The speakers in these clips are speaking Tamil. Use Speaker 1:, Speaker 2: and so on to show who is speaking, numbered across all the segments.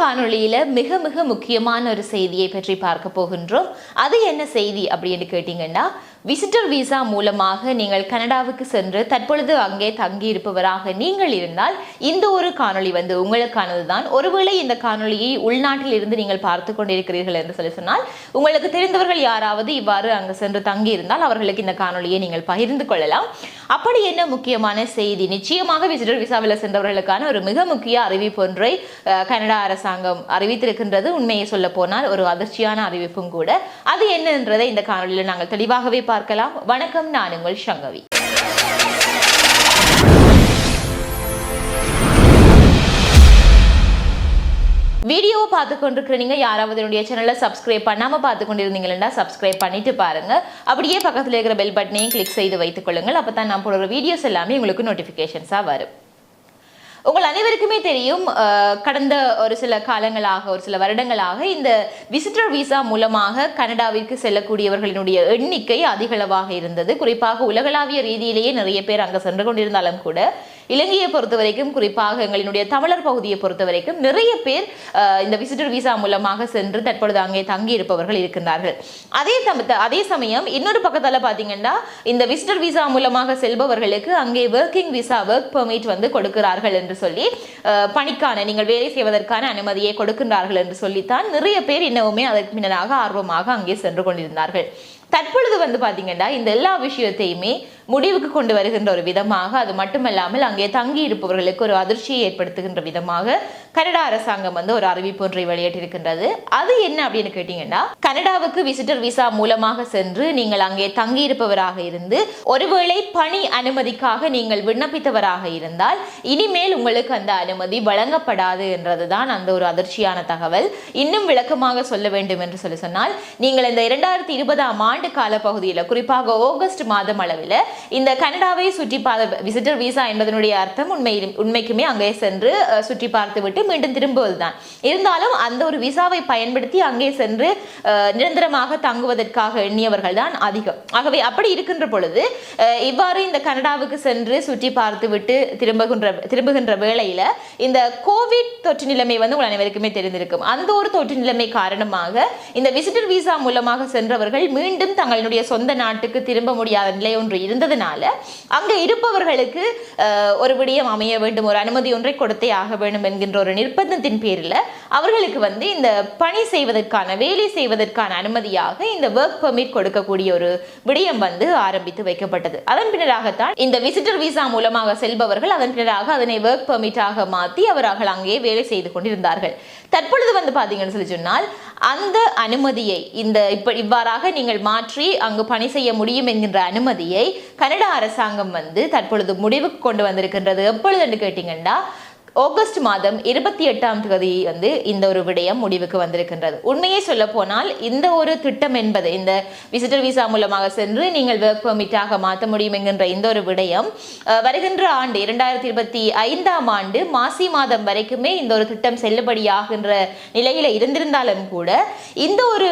Speaker 1: காணொளியில மிக மிக முக்கியமான ஒரு செய்தியை பற்றி பார்க்க போகின்றோம். அது என்ன செய்தி அப்படின்னு கேட்டீங்கன்னா விசிட்டர் விசா மூலமாக நீங்கள் கனடாவுக்கு சென்று தற்பொழுது அங்கே தங்கி இருப்பவராக நீங்கள் இருந்தால் இந்த ஒரு காணொளி வந்து உங்களுக்கானது தான் ஒருவேளை இந்த காணொளியை உள்நாட்டில் இருந்து நீங்கள் பார்த்து கொண்டிருக்கிறீர்கள் என்று சொல்லி சொன்னால் உங்களுக்கு தெரிந்தவர்கள் யாராவது இவ்வாறு அங்கு சென்று தங்கி இருந்தால் அவர்களுக்கு இந்த காணொளியை நீங்கள் பகிர்ந்து கொள்ளலாம். அப்படி என்ன முக்கியமான செய்தி? நிச்சயமாக விசிட்டர் விசாவில் சென்றவர்களுக்கான ஒரு மிக முக்கிய அறிவிப்பு ஒன்றை கனடா அரசாங்கம் அறிவித்திருக்கின்றது. உண்மையை சொல்ல போனால் ஒரு அதிர்ச்சியான அறிவிப்பும் கூட. அது என்னன்றதை இந்த காணொலியில் நாங்கள் தெளிவாகவே பார்க்கலாம். வணக்கம் நான் உங்கள் சங்கவி. வீடியோவை பார்த்து கொண்டிருக்கிற நீங்க யாராவது என்னுடைய சேனலை சப்ஸ்கிரைப் பண்ணாம பார்த்து கொண்டிருந்தீங்கன்னா சப்ஸ்கிரைப் பண்ணிட்டு பாருங்க. அப்படியே பக்கத்துல இருக்கிற பெல் பட்டனையும் கிளிக் செய்து வைத்துக் கொள்ளுங்கள். அப்பதான் நான் போடுற வீடியோஸ் எல்லாமே உங்களுக்கு நோட்டிஃபிகேஷன்ஸாக வரும். உங்கள் அனைவருக்குமே தெரியும் கடந்த ஒரு சில காலங்களாக ஒரு சில வருடங்களாக இந்த விசிட்டர் விசா மூலமாக கனடாவிற்கு செல்லக்கூடியவர்களினுடைய எண்ணிக்கை அதிகளவாக இருந்தது. குறிப்பாக உலகளாவிய ரீதியிலேயே நிறைய பேர் அங்கே சென்று கொண்டிருந்தாலும் கூட இலங்கையை பொறுத்த வரைக்கும் குறிப்பாக எங்களினுடைய தமிழர் பகுதியை பொறுத்த வரைக்கும் நிறைய பேர் இந்த விசிட்டர் விசா மூலமாக சென்று தற்பொழுது அங்கே தங்கி இருப்பவர்கள் இருக்கின்றார்கள். அதே சம அதே சமயம் இன்னொரு பக்கத்தில் பார்த்தீங்கன்னா இந்த விசிட்டர் விசா மூலமாக செல்பவர்களுக்கு அங்கே ஒர்க்கிங் விசா ஒர்க் பெர்மிட் வந்து கொடுக்கிறார்கள் என்று சொல்லி பணிக்கான நீங்கள் வேலை செய்வதற்கான அனுமதியை கொடுக்கின்றார்கள் என்று சொல்லித்தான் நிறைய பேர் இன்னமுமே அதற்கு பின்னராக ஆர்வமாக அங்கே சென்று கொண்டிருந்தார்கள். தற்பொழுது வந்து பார்த்தீங்கன்னா இந்த எல்லா விஷயத்தையுமே முடிவுக்கு கொண்டு வருகின்ற ஒரு விதமாக அது மட்டுமல்லாமல் அங்கே தங்கி இருப்பவர்களுக்கு ஒரு அதிர்ச்சியை ஏற்படுத்துகின்ற விதமாக கனடா அரசாங்கம் வந்து ஒரு அறிவிப்பு ஒன்றை வெளியிட்டிருக்கின்றது. அது என்ன அப்படின்னு கேட்டீங்கன்னா கனடாவுக்கு விசிட்டர் விசா மூலமாக சென்று நீங்கள் அங்கே தங்கியிருப்பவராக இருந்து ஒருவேளை பணி அனுமதிக்காக நீங்கள் விண்ணப்பித்தவராக இருந்தால் இனிமேல் உங்களுக்கு அந்த அனுமதி வழங்கப்படாது என்றதுதான் அந்த ஒரு அதிர்ச்சியான தகவல். இன்னும் விளக்கமாக சொல்ல வேண்டும் என்று சொல்லி சொன்னால் நீங்கள் இந்த இரண்டாயிரத்தி இருபதாம் ஆண்டு கால பகுதியில் குறிப்பாக ஆகஸ்ட் மாதம் அளவில் இந்த கனடாவை சுற்றி பார்த்த விசிட்டர் விசா என்பதனுடைய அர்த்தம் உண்மையில் உண்மைக்குமே அங்கே சென்று அஹ், சுற்றி பார்த்துவிட்டு மீண்டும் திரும்புவது தான் இருந்தாலும் அந்த ஒரு விசாவை பயன்படுத்தி அங்கே சென்று நிரந்தரமாக தங்குவதற்காக எண்ணியவர்கள் தான் அதிகம். ஆகவே அப்படி இருக்கின்ற பொழுது இவ்வாறு இந்த கனடாவுக்கு சென்று சுற்றி பார்த்துவிட்டு திரும்புகின்ற திரும்புகின்ற வேளையில இந்த கோவிட் தொற்று நிலைமை வந்து உங்கள் அனைவருக்குமே தெரிந்திருக்கும். அந்த ஒரு தொற்று நிலைமை காரணமாக இந்த விசிட்டர் விசா மூலமாக சென்றவர்கள் மீண்டும் தங்களுடைய சொந்த நாட்டுக்கு திரும்ப முடியாத நிலை ஒன்று இருந்ததுனால அங்கே இருப்பவர்களுக்கு ஒரு விடயம் அமைய வேண்டும் ஒரு அனுமதி ஒன்றை கொடுத்தே ஆக வேண்டும் என்கின்ற ஒரு நிர்பந்தத்தின் பேரில் அவர்களுக்கு வந்து இந்த பணி செய்வதற்கான வேலை செய்வதற்கான அனுமதியாக இந்த ஒர்க் பெர்மிட் கொடுக்கக்கூடிய ஒரு விடயம் வந்து ஆரம்பித்து வைக்கப்பட்டது. அதன் பின்னராகத்தான் இந்த விசிட்டர் விசா மூலமாக செல்பவர்கள் அதன் பின்னராக அதனை ஒர்க் பெர்மிட்டாக மாற்றி அவர்கள் அங்கே வேலை செய்து கொண்டிருந்தார்கள். தற்பொழுது வந்து பார்த்தீங்கன்னு சொல்லி சொன்னால் அந்த அனுமதியை இந்த இப்ப இவ்வாறாக நீங்கள் மாற்றி அங்கு பணி செய்ய முடியும் என்கின்ற அனுமதியை கனடா அரசாங்கம் வந்து தற்பொழுது முடிவுக்கு கொண்டு வந்திருக்கின்றது. எப்பொழுதுன்னு கேட்டிங்கன்னா கேட்டீங்கன்னா ஆகஸ்ட் மாதம் இருபத்தி எட்டாம் தேதி வந்து இந்த ஒரு விடயம் முடிவுக்கு வந்திருக்கின்றது. உண்மையை சொல்ல போனால் இந்த ஒரு திட்டம் என்பது இந்த விசிட்டர் விசா மூலமாக சென்று நீங்கள் ஒர்க் பெர்மிட்டாக மாற்ற முடியும் என்கின்ற இந்த ஒரு விடயம் வருகின்ற ஆண்டு இரண்டாயிரத்தி இருபத்தி ஐந்தாம் ஆண்டு மாசி மாதம் வரைக்குமே இந்த ஒரு திட்டம் செல்லுபடியாகின்ற நிலையில இருந்திருந்தாலும் கூட இந்த ஒரு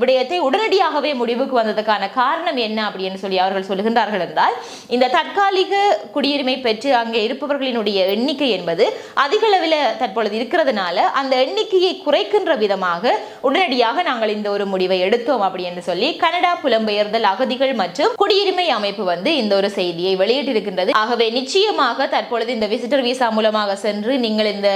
Speaker 1: விடயத்தை உடனடியாகவே முடிவுக்கு வந்ததுக்கான காரணம் என்ன அப்படின்னு சொல்லி அவர்கள் சொல்லுகின்றார்கள் என்றால் இந்த தற்காலிக குடியுரிமை பெற்று அங்கே இருப்பவர்களினுடைய எண்ணிக்கை என்பது அதிக அளவில் தற்பொழுது இருக்கிறதுனால அந்த எண்ணிக்கையை குறைக்கின்ற விதமாக உடனடியாக நாங்கள் இந்த ஒரு முடிவை எடுத்தோம் அப்படின்னு சொல்லி கனடா புலம்பெயர்தல் அகதிகள் மற்றும் குடியுரிமை அமைப்பு வந்து இந்த ஒரு செய்தியை வெளியிட்டிருக்கின்றது. ஆகவே நிச்சயமாக தற்பொழுது இந்த விசிட்டர் விசா மூலமாக சென்று நீங்கள் இந்த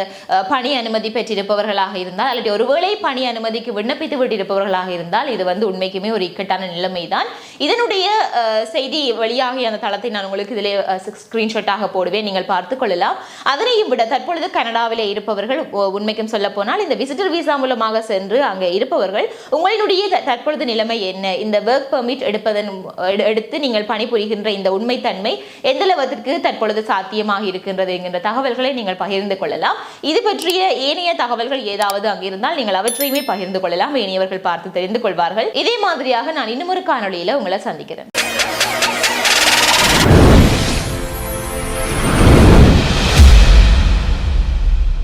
Speaker 1: பணி அனுமதி பெற்றிருப்பவர்களாக இருந்தால் அல்லது ஒருவேளை பணி அனுமதிக்கு விண்ணப்பித்து விட்டிருப்பவர்களாக இருந்தால் இது வந்து உண்மைக்குமே ஒரு இக்கட்டான நிலைமைதான். இதனுடைய செய்தி வெளியாகிய அந்த தளத்தை நான் உங்களுக்கு இதிலே ஸ்கிரீன்ஷாட்டாக போடுவேன். நீங்கள் பார்த்துக் கொள்ளலாம். அதனையும் விட தற்பொழுது கனடாவிலே இருப்பவர்கள் உண்மைக்கும் சொல்ல போனால் இந்த விசிட்டர் விசா மூலமாக சென்று அங்கே இருப்பவர்கள் உங்களுடைய த- தற்பொழுது நிலைமை என்ன? இந்த ஒர்க் பெர்மிட் எடுப்பதன் எடுத்து நீங்கள் பணிபுரிகின்ற இந்த உண்மைத்தன்மை எந்த அளவத்திற்கு தற்பொழுது சாத்தியமாக இருக்கின்றது என்கின்ற தகவல்களை நீங்கள் பகிர்ந்து கொள்ளலாம். இது பற்றிய ஏனைய தகவல்கள் ஏதாவது அங்கு இருந்தால் நீங்கள் அவற்றையுமே பகிர்ந்து கொள்ளலாம். ஏனையவர்கள் பார்த்து தெரிந்து கொள்வார்கள். இதே மாதிரியாக நான் இன்னும் ஒரு காணொளியில உங்களை சந்திக்கிறேன்.